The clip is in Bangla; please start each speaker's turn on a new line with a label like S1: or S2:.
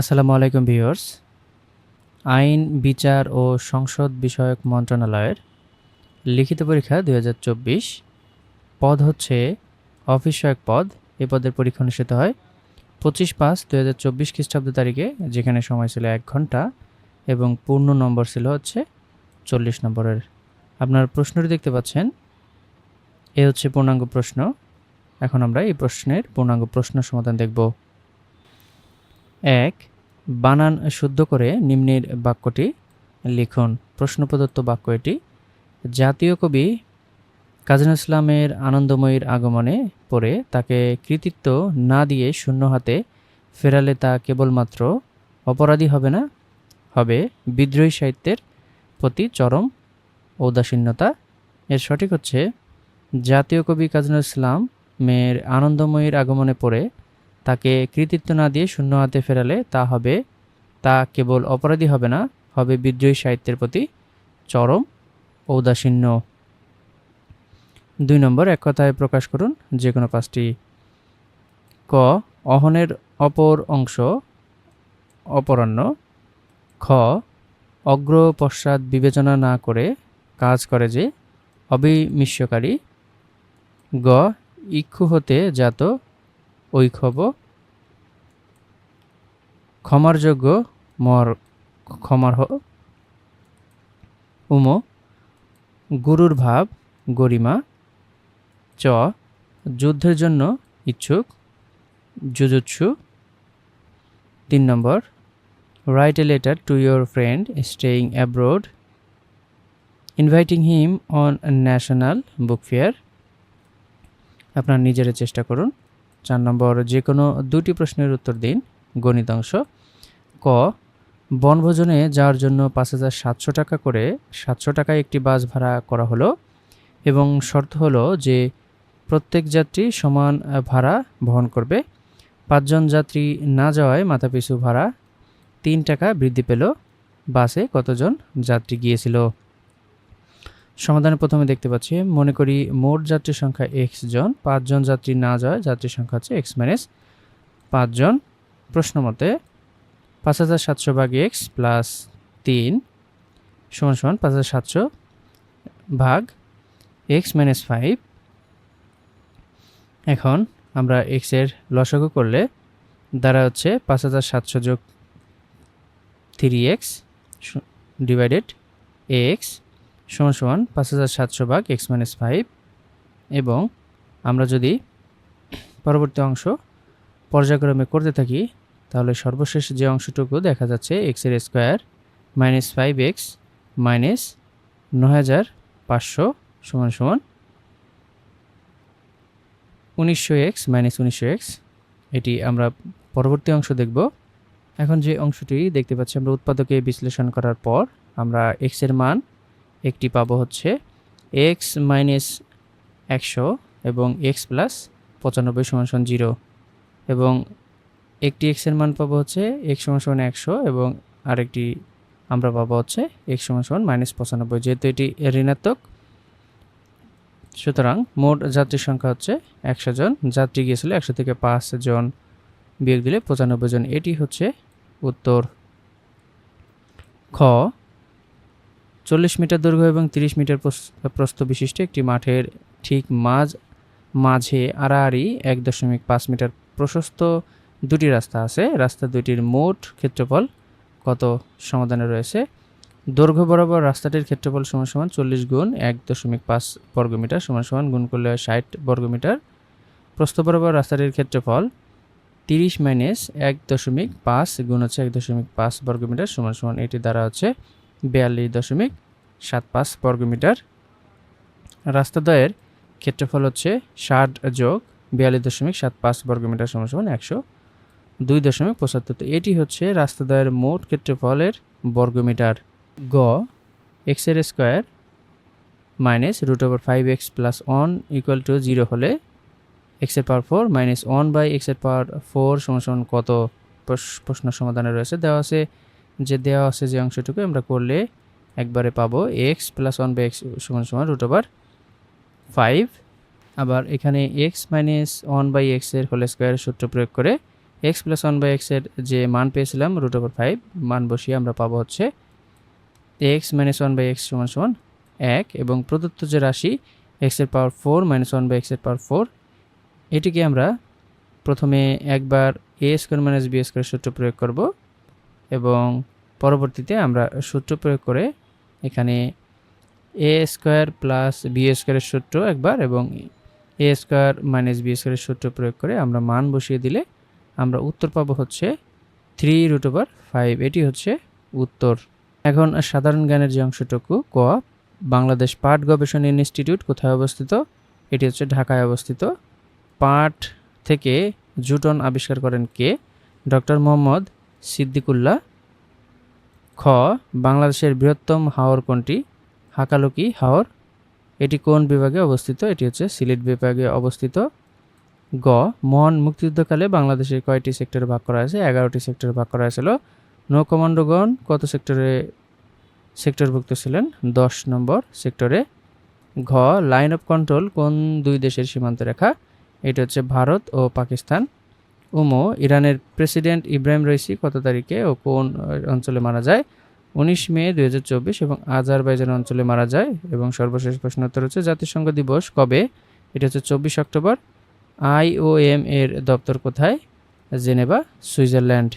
S1: আসসালামু আলাইকুম ভিউয়ার্স। আইন, বিচার ও সংসদ বিষয়ক মন্ত্রণালয়ের লিখিত পরীক্ষা দু হাজার চব্বিশ। পদ হচ্ছে অফিস সহায়ক পদ। এ পদের পরীক্ষা অনুষ্ঠিত হয় পঁচিশ পাঁচ দু হাজার চব্বিশ খ্রিস্টাব্দ তারিখে, যেখানে সময় ছিল এক ঘণ্টা এবং পূর্ণ নম্বর ছিল হচ্ছে চল্লিশ নম্বরের। আপনার প্রশ্নটি দেখতে পাচ্ছেন। এ হচ্ছে পূর্ণাঙ্গ প্রশ্ন। এখন আমরা এই প্রশ্নের পূর্ণাঙ্গ প্রশ্ন সমাধান দেখব। এক, বানান শুদ্ধ করে নিম্নের বাক্যটি লিখুন। প্রশ্ন প্রদত্ত বাক্য এটি। জাতীয় কবি কাজী ইসলামের আনন্দময়ীর আগমনে পড়ে তাকে কৃতিত্ব না দিয়ে শূন্য হাতে ফেরালে তা কেবলমাত্র অপরাধী হবে না, হবে বিদ্রোহী সাহিত্যের প্রতি চরম ঔদাসীন্যতা। এর সঠিক হচ্ছে, জাতীয় কবি কাজী ইসলাম মেয়ের আনন্দময়ীর আগমনে পড়ে তাকে কৃতিত্ব না দিয়ে শূন্য হাতে ফেরালে তা হবে, তা কেবল অপরাধী হবে না, হবে বিদ্রোহী সাহিত্যের প্রতি চরম ঔদাসীন্য। দুই নম্বর, এক কথায় প্রকাশ করুন যে কোনো পাঁচটি ক, অহনের অপর অংশ অপরাহ্ন। খ অগ্র পশ্চাৎ বিবেচনা না করে কাজ করে যে অবিমিষ্যকারী গ, ইক্ষু হতে জাত ঐক্ষব ক্ষমার যোগ্য, মর ক্ষমার হ উম, গুরুর ভাব, গরিমা, চ, যুদ্ধের জন্য ইচ্ছুক জুজুৎসু তিন নম্বর write a letter to your friend staying abroad inviting him on national book fair আপনার নিজেরা চেষ্টা করুন। চার নম্বর যে কোনো দুটি প্রশ্নের উত্তর দিন গণিত অংশ ক, বনভোজনে যাওয়ার জন্য পাঁচ হাজার সাতশো টাকা করে সাতশো টাকায় একটি বাস ভাড়া করা হলো এবং শর্ত হলো যে প্রত্যেক যাত্রী সমান ভাড়া বহন করবে। পাঁচজন যাত্রী না যাওয়ায় মাথাপিছু ভাড়া তিন টাকা বৃদ্ধি পেল। বাসে কতজন যাত্রী গিয়েছিল? সমাধানে প্রথমে দেখতে পাচ্ছি, মনে করি মোট যাত্রী সংখ্যা এক্স জন। পাঁচজন যাত্রী না যাওয়ায় যাত্রী সংখ্যা হচ্ছে এক্স মাইনাস পাঁচজন। প্রশ্ন মতে পাঁচ হাজার সাতশো ভাগ এক্স প্লাস তিন সমান সমান পাঁচ হাজার সাতশো ভাগ এক্স মাইনাস ফাইভ। এখন আমরা এক্সের লসাগু করলে দ্বারা হচ্ছে পাঁচ হাজার সাতশো যোগ থ্রি এক্স ডিভাইডেড এক্স সমান সমান পাঁচ হাজার সাতশো ভাগ এক্স মাইনাস ফাইভ। এবং আমরা যদি পরবর্তী অংশ পর্যায়ক্রমে করতে থাকি তাহলে সর্বশেষ যে অংশটুকু দেখা যাচ্ছে এক্সের square minus five x minus ন হাজার পাঁচশো সমান সমান উনিশশো এক্স মাইনাস উনিশশো এক্স এটি আমরা পরবর্তী অংশ দেখব। এখন যে অংশটি দেখতে পাচ্ছি, আমরা উৎপাদকে বিশ্লেষণ করার পর আমরা এক্সের মান একটি পাবো হচ্ছে এক্স মাইনাস একশো এবং এক্স প্লাস পঁচানব্বই সমান সমান জিরো। এবং একটি এক্সের মান পাবো হচ্ছে এক্স সমান সমান একশো এবং আরেকটি আমরা পাবো হচ্ছে এক্স সমান সমান মাইনাস পঁচানব্বই, যেহেতু এটি ঋণাত্মক। সুতরাং মোট যাত্রীর সংখ্যা হচ্ছে একশো জন। যাত্রী গিয়েছিল একশো থেকে পাঁচ জন বিয়োগ দিলে পঁচানব্বই জন। এটি হচ্ছে উত্তর। খ, চল্লিশ মিটার দৈর্ঘ্য এবং তিরিশ মিটার প্রস্থ বিশিষ্ট একটি মাঠের ঠিক মাঝ, মাঝে আড়াআড়ি এক দশমিক পাঁচ মিটার প্রশস্ত দুটি রাস্তা আছে। রাস্তা দুটির মোট ক্ষেত্রফল কত সমাধানে রয়েছে? দৈর্ঘ্য বরাবর রাস্তাটির ক্ষেত্রফল সমান সমান চল্লিশ গুণ এক দশমিক পাঁচ বর্গমিটার সমান সমান গুণ করলে হয় ষাট বর্গমিটার। প্রস্থ বরাবর রাস্তাটির ক্ষেত্রফল তিরিশ মাইনাস এক দশমিক পাঁচ গুণ হচ্ছে এক দশমিক পাঁচ বর্গমিটার সমান সমান এটি দ্বারা হচ্ছে বিয়াল্লিশ দশমিক সাত পাঁচ বর্গমিটার। রাস্তাদ্বয়ের ক্ষেত্রফল হচ্ছে ষাট যোগ বিয়াল্লিশ দশমিক সাত পাঁচ বর্গমিটার সমান সমান একশো দুই দশমিক পঁচাত্তর। তো এটি হচ্ছে রাস্তাদ্বয়ের মোট ক্ষেত্রফলের বর্গমিটার। গ এক্সের square minus root over five x plus one equal to zero হলে এক্সের power four minus one by এক্সের পাওয়ার ফোর সমান কত? প্রশ্ন সমাধানে রয়েছে। দেওয়া আছে যে, দেওয়া আছে যে অংশটুকু আমরা করলে একবারে পাবো x plus one by x সমান সমান রুট ওভার ফাইভ। আবার এখানে এক্স মাইনাস ওয়ান বাই এক্সের হোল স্কোয়ারের সূত্র প্রয়োগ করে এক্স প্লাস ওয়ান বাই এক্সের যে মান পেয়েছিলাম রুট ওভার ফাইভ মান বসিয়ে আমরা পাবো হচ্ছে x minus one by x সমান সমান এক এবং প্রদত্ত যে রাশি এক্সের power four minus one by এক্সের পাওয়ার ফোর এটিকে আমরা প্রথমে একবার a square minus b square সূত্র প্রয়োগ করব এবং পরবর্তীতে আমরা সূত্র প্রয়োগ করে এখানে এ স্কোয়ার প্লাস বি স্কোয়ারের সূত্র একবার এবং এ স্কোয়ার মাইনাস বি স্কোয়ারের সূত্র প্রয়োগ করে আমরা মান বসিয়ে দিলে আমরা উত্তর পাবো হচ্ছে থ্রি রুট ওভার ফাইভ এটি হচ্ছে উত্তর। এখন সাধারণ জ্ঞানের যে অংশটুকু, ক, বাংলাদেশ পাট গবেষণা ইনস্টিটিউট কোথায় অবস্থিত? এটি হচ্ছে ঢাকায় অবস্থিত। পাট থেকে জুটন আবিষ্কার করেন কে? ডক্টর মোহাম্মদ সিদ্দিকুল্লাহ। খ, বাংলাদেশের বৃহত্তম হাওর কোনটি? হাকালুকি হাওর। এটি কোন বিভাগে অবস্থিত? এটি হচ্ছে সিলেট বিভাগে অবস্থিত। গ, মহান মুক্তিযুদ্ধকালে বাংলাদেশের কয়টি সেক্টরে ভাগ করা হয়েছে? এগারোটি সেক্টরে ভাগ করা হয়েছিল। নৌ কমান্ডোগণ কত সেক্টরে, সেক্টরভুক্ত ছিলেন? দশ নম্বর সেক্টরে ঘ, লাইন অফ কন্ট্রোল কোন দুই দেশের সীমান্ত রেখা? এটা হচ্ছে ভারত ও পাকিস্তান। উমো, ইরানের প্রেসিডেন্ট ইব্রাহিম রইসি কত তারিখে ও কোন অঞ্চলে মারা যায়? উনিশ মে দু হাজার চব্বিশ এবং আজারবাইজান অঞ্চলে মারা যায়। এবং সর্বশেষ প্রশ্ন উত্তর হচ্ছে জাতিসংঘ দিবস কবে? এটা হচ্ছে চব্বিশ অক্টোবর। আইওএম এর দপ্তর কোথায়? Geneva Switzerland.